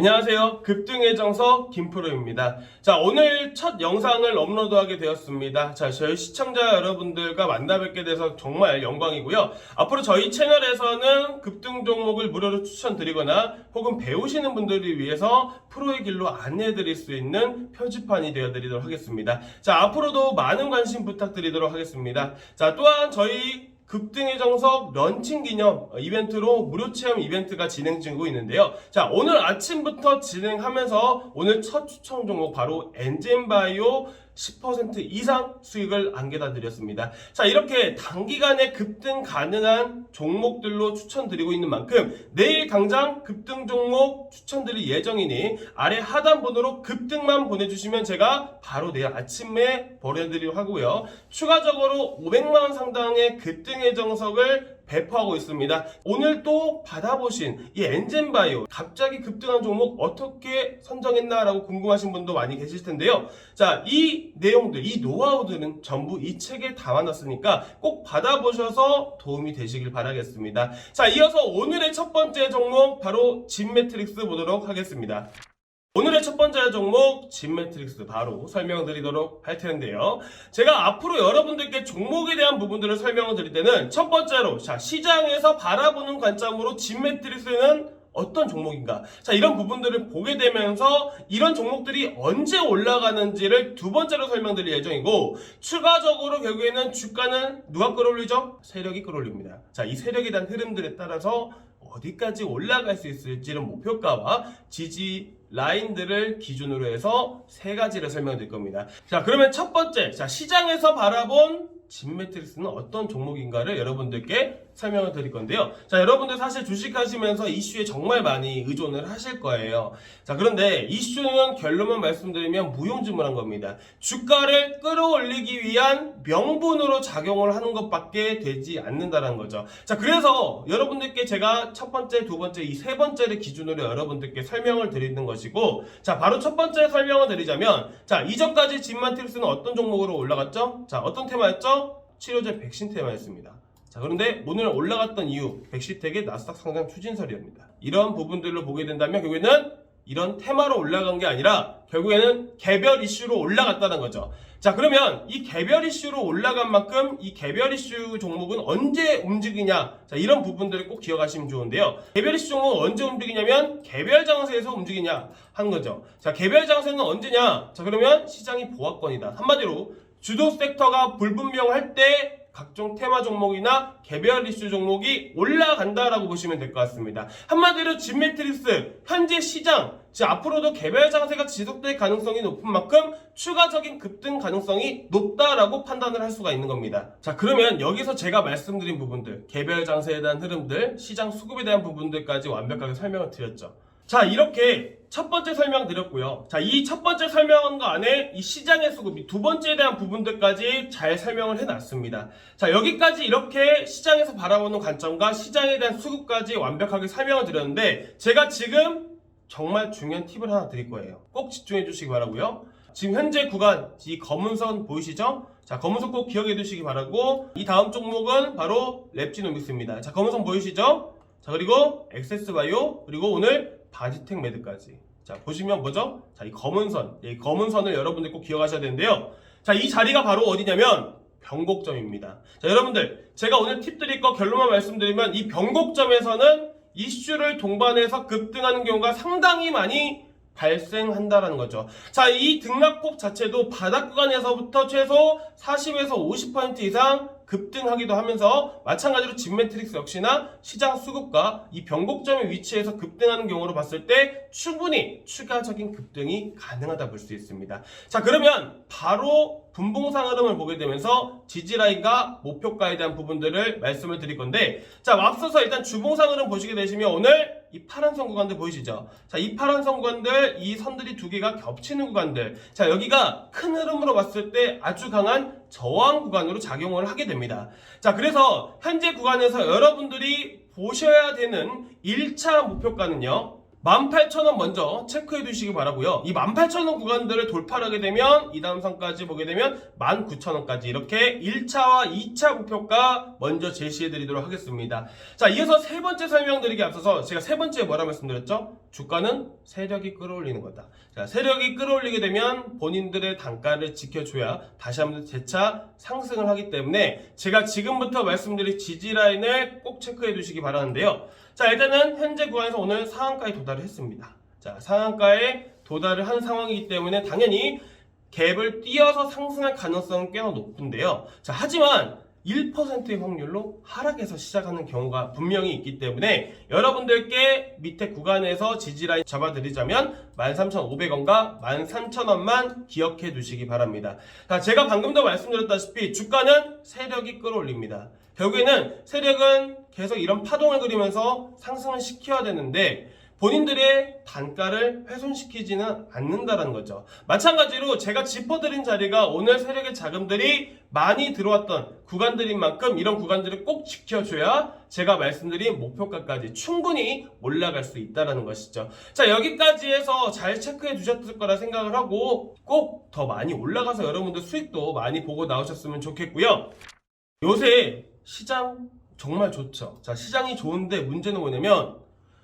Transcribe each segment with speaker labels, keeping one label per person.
Speaker 1: 안녕하세요. 급등의 정서 김프로입니다. 자, 오늘 첫 영상을 업로드하게 되었습니다. 자, 저희 시청자 여러분들과 만나 뵙게 돼서 정말 영광이고요. 앞으로 저희 채널에서는 급등 종목을 무료로 추천드리거나 혹은 배우시는 분들을 위해서 프로의 길로 안내해 드릴 수 있는 표지판이 되어 드리도록 하겠습니다. 자, 앞으로도 많은 관심 부탁드리도록 하겠습니다. 자, 또한 저희 급등의 정석 런칭 기념 이벤트로 무료 체험 이벤트가 진행 중이고 있는데요. 자, 오늘 아침부터 진행하면서 오늘 첫 추천 종목 바로 엔젠바이오 10% 이상 수익을 안겨다 드렸습니다. 자, 이렇게 단기간에 급등 가능한 종목들로 추천드리고 있는 만큼 내일 당장 급등 종목 추천드릴 예정이니 아래 하단번호로 급등만 보내주시면 제가 바로 내일 아침에 보내드리도록 하고요. 추가적으로 500만원 상당의 급등의 정석을 배포하고 있습니다. 오늘 또 받아보신 이 엔젠바이오 갑자기 급등한 종목 어떻게 선정했나라고 궁금하신 분도 많이 계실 텐데요. 자, 이 내용들, 이 노하우들은 전부 이 책에 담아놨으니까 꼭 받아보셔서 도움이 되시길 바라겠습니다. 자, 이어서 오늘의 첫 번째 종목 바로 진 매트릭스 보도록 하겠습니다. 오늘의 첫 번째 종목 진 매트릭스 바로 설명드리도록 할 텐데요. 제가 앞으로 여러분들께 종목에 대한 부분들을 설명을 드릴 때는 첫 번째로 자 시장에서 바라보는 관점으로 진 매트릭스는 어떤 종목인가? 자, 이런 부분들을 보게 되면서 이런 종목들이 언제 올라가는지를 두 번째로 설명드릴 예정이고, 추가적으로 결국에는 주가는 누가 끌어올리죠? 세력이 끌어올립니다. 자, 이 세력에 대한 흐름들에 따라서 어디까지 올라갈 수 있을지는 목표가와 지지 라인들을 기준으로 해서 세 가지를 설명드릴 겁니다. 자, 그러면 첫 번째, 자, 시장에서 바라본 진 매트릭스는 어떤 종목인가를 여러분들께 설명을 드릴 건데요. 자, 여러분들 사실 주식하시면서 이슈에 정말 많이 의존을 하실 거예요. 자, 그런데 이슈는 결론만 말씀드리면 무용지물 한 겁니다. 주가를 끌어올리기 위한 명분으로 작용을 하는 것밖에 되지 않는다는 거죠. 자, 그래서 여러분들께 제가 첫 번째, 두 번째, 이 세 번째를 기준으로 여러분들께 설명을 드리는 것이고, 자, 바로 첫 번째 설명을 드리자면, 자, 이전까지 진마트릭스는 어떤 종목으로 올라갔죠? 자, 어떤 테마였죠? 치료제 백신 테마였습니다. 자, 그런데 오늘 올라갔던 이유, 백시텍의 나스닥 상장 추진설이옵니다. 이런 부분들로 보게 된다면 결국에는 이런 테마로 올라간 게 아니라 결국에는 개별 이슈로 올라갔다는 거죠. 자, 그러면 이 개별 이슈로 올라간 만큼 이 개별 이슈 종목은 언제 움직이냐? 자, 이런 부분들을 꼭 기억하시면 좋은데요. 개별 이슈 종목은 언제 움직이냐면 개별 장세에서 움직이냐 하는 거죠. 자, 개별 장세는 언제냐? 자, 그러면 시장이 보합권이다. 한마디로 주도 섹터가 불분명할 때 각종 테마 종목이나 개별 이슈 종목이 올라간다라고 보시면 될 것 같습니다. 한마디로 진매트릭스 현재 시장 즉 앞으로도 개별 장세가 지속될 가능성이 높은 만큼 추가적인 급등 가능성이 높다라고 판단을 할 수가 있는 겁니다. 자 그러면 여기서 제가 말씀드린 부분들 개별 장세에 대한 흐름들 시장 수급에 대한 부분들까지 완벽하게 설명을 드렸죠. 자, 이렇게 첫 번째 설명 드렸고요. 자, 이 첫 번째 설명한 거 안에 이 시장의 수급, 이 두 번째에 대한 부분들까지 잘 설명을 해놨습니다. 자, 여기까지 이렇게 시장에서 바라보는 관점과 시장에 대한 수급까지 완벽하게 설명을 드렸는데, 제가 지금 정말 중요한 팁을 하나 드릴 거예요. 꼭 집중해 주시기 바라고요. 지금 현재 구간, 이 검은 선 보이시죠? 자, 검은 선 꼭 기억해 두시기 바라고, 이 다음 종목은 바로 랩지노믹스입니다. 자, 검은 선 보이시죠? 자, 그리고 엑세스바이오, 그리고 오늘 바디텍 매드까지. 자, 보시면 뭐죠? 자, 이 검은 선. 이 검은 선을 여러분들 꼭 기억하셔야 되는데요. 자, 이 자리가 바로 어디냐면 변곡점입니다. 자, 여러분들, 제가 오늘 팁 드릴 거 결론만 말씀드리면 이 변곡점에서는 이슈를 동반해서 급등하는 경우가 상당히 많이 발생한다라는 거죠. 자, 이 등락폭 자체도 바닥 구간에서부터 최소 40에서 50% 이상 급등하기도 하면서 마찬가지로 진매트릭스 역시나 시장 수급과 이 변곡점의 위치에서 급등하는 경우로 봤을 때 충분히 추가적인 급등이 가능하다 볼 수 있습니다. 자 그러면 바로 분봉상 흐름을 보게 되면서 지지라인과 목표가에 대한 부분들을 말씀을 드릴 건데 자 앞서서 일단 주봉상 흐름 보시게 되시면 오늘 이 파란 선 구간들 보이시죠? 자, 이 파란 선 구간들, 이 선들이 두 개가 겹치는 구간들. 자, 여기가 큰 흐름으로 봤을 때 아주 강한 저항 구간으로 작용을 하게 됩니다. 자, 그래서 현재 구간에서 여러분들이 보셔야 되는 1차 목표가는요. 18,000원 먼저 체크해 두시기 바라고요. 이 18,000원 구간들을 돌파하게 되면 이 다음 선까지 보게 되면 19,000원까지 이렇게 1차와 2차 목표가 먼저 제시해 드리도록 하겠습니다. 자, 이어서 세 번째 설명드리기 앞서서 제가 세 번째 뭐라 말씀드렸죠? 주가는 세력이 끌어올리는 거다. 자, 세력이 끌어올리게 되면 본인들의 단가를 지켜줘야 다시 한번 재차 상승을 하기 때문에 제가 지금부터 말씀드릴 지지 라인을 꼭 체크해 두시기 바라는데요. 자, 일단은 현재 구간에서 오늘 상한가에 도달을 했습니다. 자, 상한가에 도달을 한 상황이기 때문에 당연히 갭을 띄어서 상승할 가능성은 꽤나 높은데요. 자, 하지만 1%의 확률로 하락해서 시작하는 경우가 분명히 있기 때문에 여러분들께 밑에 구간에서 지지라인 잡아드리자면 13,500원과 13,000원만 기억해 두시기 바랍니다. 자, 제가 방금도 말씀드렸다시피 주가는 세력이 끌어올립니다. 결국에는 세력은 계속 이런 파동을 그리면서 상승을 시켜야 되는데 본인들의 단가를 훼손시키지는 않는다라는 거죠. 마찬가지로 제가 짚어드린 자리가 오늘 세력의 자금들이 많이 들어왔던 구간들인 만큼 이런 구간들을 꼭 지켜줘야 제가 말씀드린 목표가까지 충분히 올라갈 수 있다라는 것이죠. 자 여기까지 해서 잘 체크해 두셨을 거라 생각을 하고 꼭 더 많이 올라가서 여러분들 수익도 많이 보고 나오셨으면 좋겠고요. 요새 시장 정말 좋죠. 자, 시장이 좋은데 문제는 뭐냐면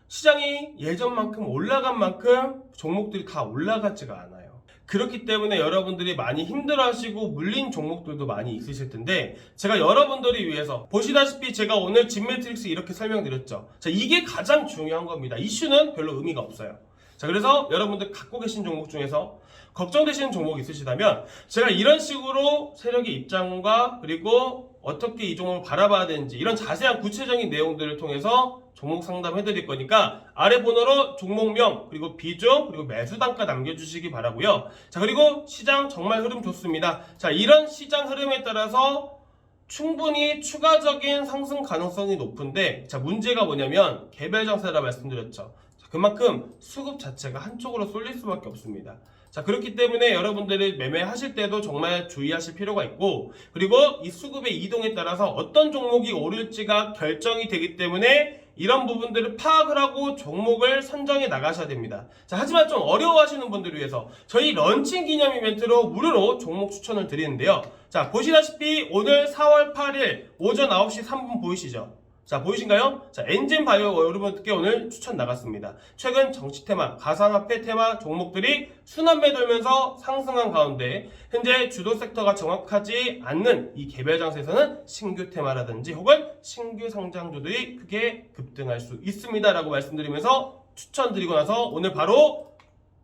Speaker 1: 시장이 예전만큼 올라간 만큼 종목들이 다 올라가지가 않아요. 그렇기 때문에 여러분들이 많이 힘들어하시고 물린 종목들도 많이 있으실 텐데 제가 여러분들을 위해서 보시다시피 제가 오늘 진매트릭스 이렇게 설명드렸죠. 자, 이게 가장 중요한 겁니다. 이슈는 별로 의미가 없어요. 자, 그래서 여러분들 갖고 계신 종목 중에서 걱정되시는 종목이 있으시다면 제가 이런 식으로 세력의 입장과 그리고 어떻게 이 종목을 바라봐야 되는지 이런 자세한 구체적인 내용들을 통해서 종목 상담해 드릴 거니까 아래 번호로 종목명 그리고 비중 그리고 매수 단가 남겨주시기 바라고요. 자 그리고 시장 정말 흐름 좋습니다. 자 이런 시장 흐름에 따라서 충분히 추가적인 상승 가능성이 높은데 자 문제가 뭐냐면 개별 장세라 말씀드렸죠. 자, 그만큼 수급 자체가 한쪽으로 쏠릴 수밖에 없습니다. 자 그렇기 때문에 여러분들이 매매하실 때도 정말 주의하실 필요가 있고 그리고 이 수급의 이동에 따라서 어떤 종목이 오를지가 결정이 되기 때문에 이런 부분들을 파악을 하고 종목을 선정해 나가셔야 됩니다. 자, 하지만 좀 어려워하시는 분들을 위해서 저희 런칭 기념 이벤트로 무료로 종목 추천을 드리는데요. 자, 보시다시피 오늘 4월 8일 오전 9시 3분 보이시죠? 자, 보이신가요? 자, 엔진 바이오 여러분께 오늘 추천 나갔습니다. 최근 정치 테마, 가상화폐 테마 종목들이 순환매 돌면서 상승한 가운데 현재 주도 섹터가 정확하지 않는 이 개별 장세에서는 신규 테마라든지 혹은 신규 상장주들이 크게 급등할 수 있습니다라고 말씀드리면서 추천드리고 나서 오늘 바로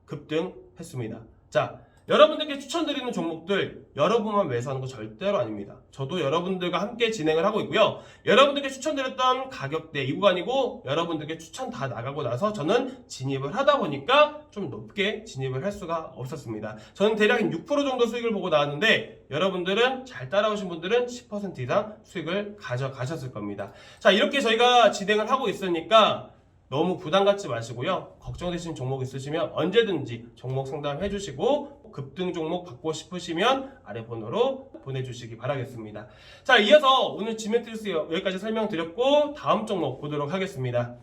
Speaker 1: 급등했습니다. 자, 여러분들께 추천드리는 종목들 여러분만 매수하는 거 절대로 아닙니다. 저도 여러분들과 함께 진행을 하고 있고요. 여러분들께 추천드렸던 가격대 이 구간이고 여러분들께 추천 다 나가고 나서 저는 진입을 하다 보니까 좀 높게 진입을 할 수가 없었습니다. 저는 대략 6% 정도 수익을 보고 나왔는데 여러분들은 잘 따라오신 분들은 10% 이상 수익을 가져가셨을 겁니다. 자 이렇게 저희가 진행을 하고 있으니까 너무 부담 갖지 마시고요. 걱정되시는 종목 있으시면 언제든지 종목 상담해 주시고 급등 종목 받고 싶으시면 아래 번호로 보내주시기 바라겠습니다. 자, 이어서 오늘 지메트리스 여기까지 설명드렸고 다음 종목 보도록 하겠습니다.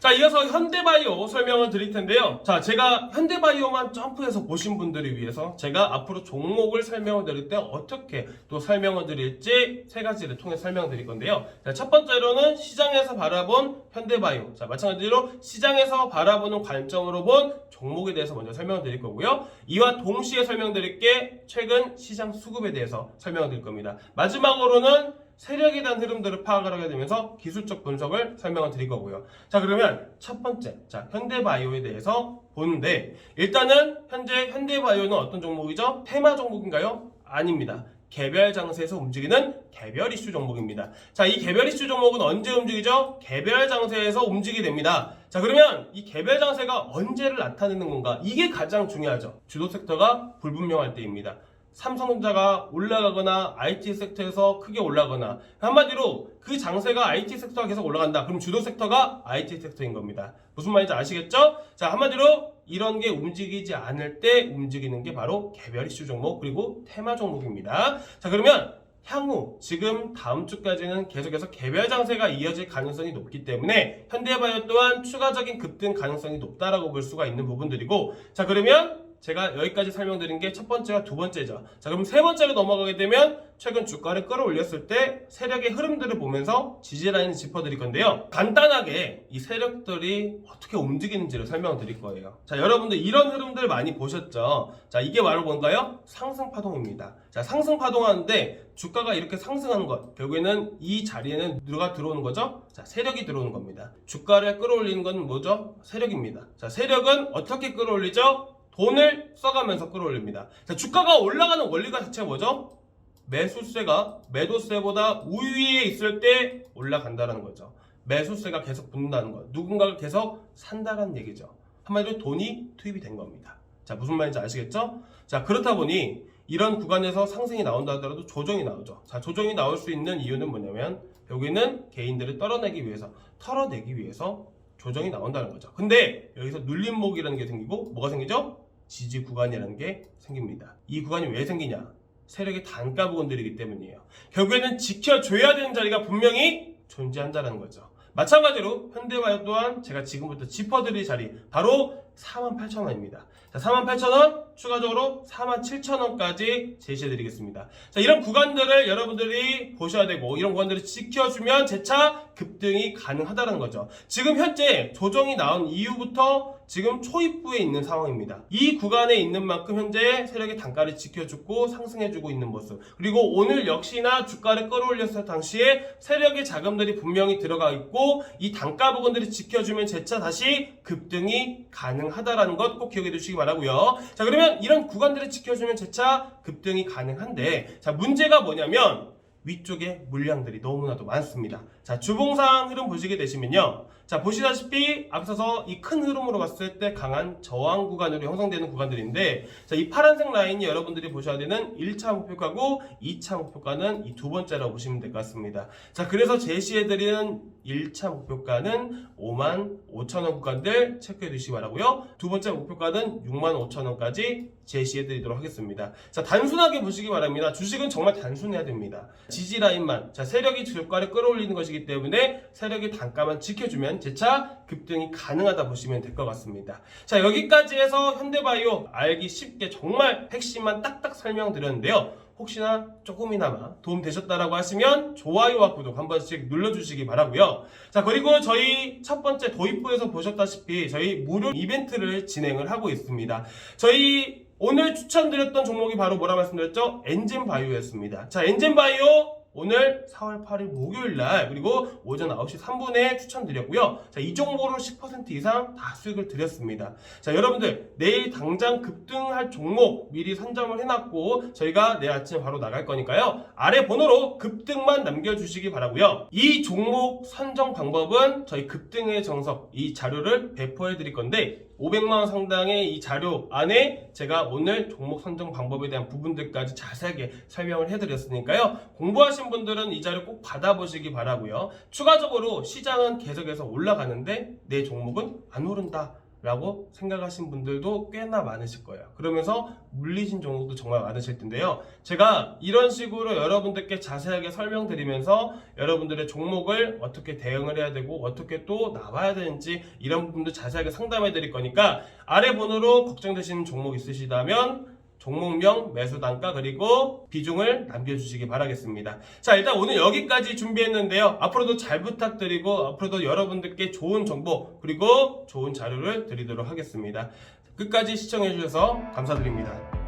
Speaker 1: 자, 이어서 현대바이오 설명을 드릴 텐데요. 자, 제가 현대바이오만 점프해서 보신 분들을 위해서 제가 앞으로 종목을 설명을 드릴 때 어떻게 또 설명을 드릴지 세 가지를 통해 설명드릴 건데요. 자, 첫 번째로는 시장에서 바라본 현대바이오. 자, 마찬가지로 시장에서 바라보는 관점으로 본 종목에 대해서 먼저 설명을 드릴 거고요. 이와 동시에 설명드릴 게 최근 시장 수급에 대해서 설명을 드릴 겁니다. 마지막으로는 세력에 대한 흐름들을 파악을 하게 되면서 기술적 분석을 설명을 드릴 거고요. 자, 그러면 첫 번째, 자, 현대바이오에 대해서 보는데, 일단은 현재 현대바이오는 어떤 종목이죠? 테마 종목인가요? 아닙니다. 개별 장세에서 움직이는 개별 이슈 종목입니다. 자, 이 개별 이슈 종목은 언제 움직이죠? 개별 장세에서 움직이게 됩니다. 자, 그러면 이 개별 장세가 언제를 나타내는 건가? 이게 가장 중요하죠. 주도 섹터가 불분명할 때입니다. 삼성전자가 올라가거나 IT 섹터에서 크게 올라가거나 한마디로 그 장세가 IT 섹터가 계속 올라간다. 그럼 주도 섹터가 IT 섹터인 겁니다. 무슨 말인지 아시겠죠? 자 한마디로 이런 게 움직이지 않을 때 움직이는 게 바로 개별 이슈 종목 그리고 테마 종목입니다. 자 그러면 향후 지금 다음 주까지는 계속해서 개별 장세가 이어질 가능성이 높기 때문에 현대바이오 또한 추가적인 급등 가능성이 높다라고 볼 수가 있는 부분들이고 자 그러면 제가 여기까지 설명드린 게 첫 번째와 두 번째죠. 자, 그럼 세 번째로 넘어가게 되면 최근 주가를 끌어올렸을 때 세력의 흐름들을 보면서 지지라인을 짚어드릴 건데요. 간단하게 이 세력들이 어떻게 움직이는지를 설명드릴 거예요. 자, 여러분들 이런 흐름들 많이 보셨죠? 자, 이게 바로 뭔가요? 상승 파동입니다. 자, 상승 파동 하는데 주가가 이렇게 상승하는 것, 결국에는 이 자리에는 누가 들어오는 거죠? 자, 세력이 들어오는 겁니다. 주가를 끌어올리는 건 뭐죠? 세력입니다. 자, 세력은 어떻게 끌어올리죠? 돈을 써가면서 끌어올립니다. 자, 주가가 올라가는 원리가 자체가 뭐죠? 매수세가 매도세보다 우위에 있을 때 올라간다는 거죠. 매수세가 계속 붙는다는 거. 누군가가 계속 산다는 얘기죠. 한마디로 돈이 투입이 된 겁니다. 자, 무슨 말인지 아시겠죠? 자, 그렇다 보니 이런 구간에서 상승이 나온다 하더라도 조정이 나오죠. 자, 조정이 나올 수 있는 이유는 뭐냐면 여기는 개인들을 떨어내기 위해서, 털어내기 위해서 조정이 나온다는 거죠. 근데 여기서 눌림목이라는 게 생기고 뭐가 생기죠? 지지 구간이라는 게 생깁니다. 이 구간이 왜 생기냐? 세력의 단가 부분들이기 때문이에요. 결국에는 지켜줘야 되는 자리가 분명히 존재한다는 거죠. 마찬가지로 현대바이오 또한 제가 지금부터 짚어드릴 자리 바로 48,000원입니다. 자, 48,000원 추가적으로 47,000원까지 제시해 드리겠습니다. 자, 이런 구간들을 여러분들이 보셔야 되고 이런 구간들을 지켜주면 재차 급등이 가능하다는 거죠. 지금 현재 조정이 나온 이후부터 지금 초입부에 있는 상황입니다. 이 구간에 있는 만큼 현재 세력의 단가를 지켜주고 상승해주고 있는 모습. 그리고 오늘 역시나 주가를 끌어올렸을 당시에 세력의 자금들이 분명히 들어가 있고 이 단가 부분들이 지켜주면 재차 다시 급등이 가능 하다라는 것 꼭 기억해 두시기 바라고요. 자 그러면 이런 구간들을 지켜주면 재차 급등이 가능한데 자 문제가 뭐냐면 위쪽에 물량들이 너무나도 많습니다. 자, 주봉상 흐름 보시게 되시면요. 자, 보시다시피 앞서서 이 큰 흐름으로 봤을 때 강한 저항 구간으로 형성되는 구간들인데 자, 이 파란색 라인이 여러분들이 보셔야 되는 1차 목표가고 2차 목표가는 이 두 번째라고 보시면 될 것 같습니다. 자, 그래서 제시해드리는 1차 목표가는 5만 5천 원 구간들 체크해 두시기 바라고요. 두 번째 목표가는 6만 5천 원까지 제시해 드리도록 하겠습니다. 자, 단순하게 보시기 바랍니다. 주식은 정말 단순해야 됩니다. 지지 라인만, 자, 세력이 주가를 끌어올리는 것이기 때문에 세력의 단가만 지켜주면 재차 급등이 가능하다 보시면 될 것 같습니다. 자, 여기까지 해서 현대바이오 알기 쉽게 정말 핵심만 딱딱 설명드렸는데요. 혹시나 조금이나마 도움 되셨다라고 하시면 좋아요와 구독 한 번씩 눌러주시기 바라고요. 자 그리고 저희 첫 번째 도입부에서 보셨다시피 저희 무료 이벤트를 진행을 하고 있습니다. 저희 오늘 추천드렸던 종목이 바로 뭐라 말씀드렸죠? 엔진 바이오였습니다. 자 엔진 바이오 오늘 4월 8일 목요일 날 그리고 오전 9시 3분에 추천드렸고요. 자, 이 종목으로 10% 이상 다 수익을 드렸습니다. 자, 여러분들 내일 당장 급등할 종목 미리 선점을 해놨고 저희가 내일 아침에 바로 나갈 거니까요. 아래 번호로 급등만 남겨주시기 바라고요. 이 종목 선정 방법은 저희 급등의 정석 이 자료를 배포해 드릴 건데 500만 원 상당의 이 자료 안에 제가 오늘 종목 선정 방법에 대한 부분들까지 자세하게 설명을 해드렸으니까요. 공부하신 분들은 이 자료 꼭 받아보시기 바라고요. 추가적으로 시장은 계속해서 올라가는데 내 종목은 안 오른다. 라고 생각하신 분들도 꽤나 많으실 거예요. 그러면서 물리신 종목도 정말 많으실 텐데요. 제가 이런 식으로 여러분들께 자세하게 설명드리면서 여러분들의 종목을 어떻게 대응을 해야 되고 어떻게 또 나와야 되는지 이런 부분도 자세하게 상담해 드릴 거니까 아래 번호로 걱정되시는 종목 있으시다면 종목명, 매수 단가 그리고 비중을 남겨주시기 바라겠습니다. 자 일단 오늘 여기까지 준비했는데요. 앞으로도 잘 부탁드리고 앞으로도 여러분들께 좋은 정보 그리고 좋은 자료를 드리도록 하겠습니다. 끝까지 시청해주셔서 감사드립니다.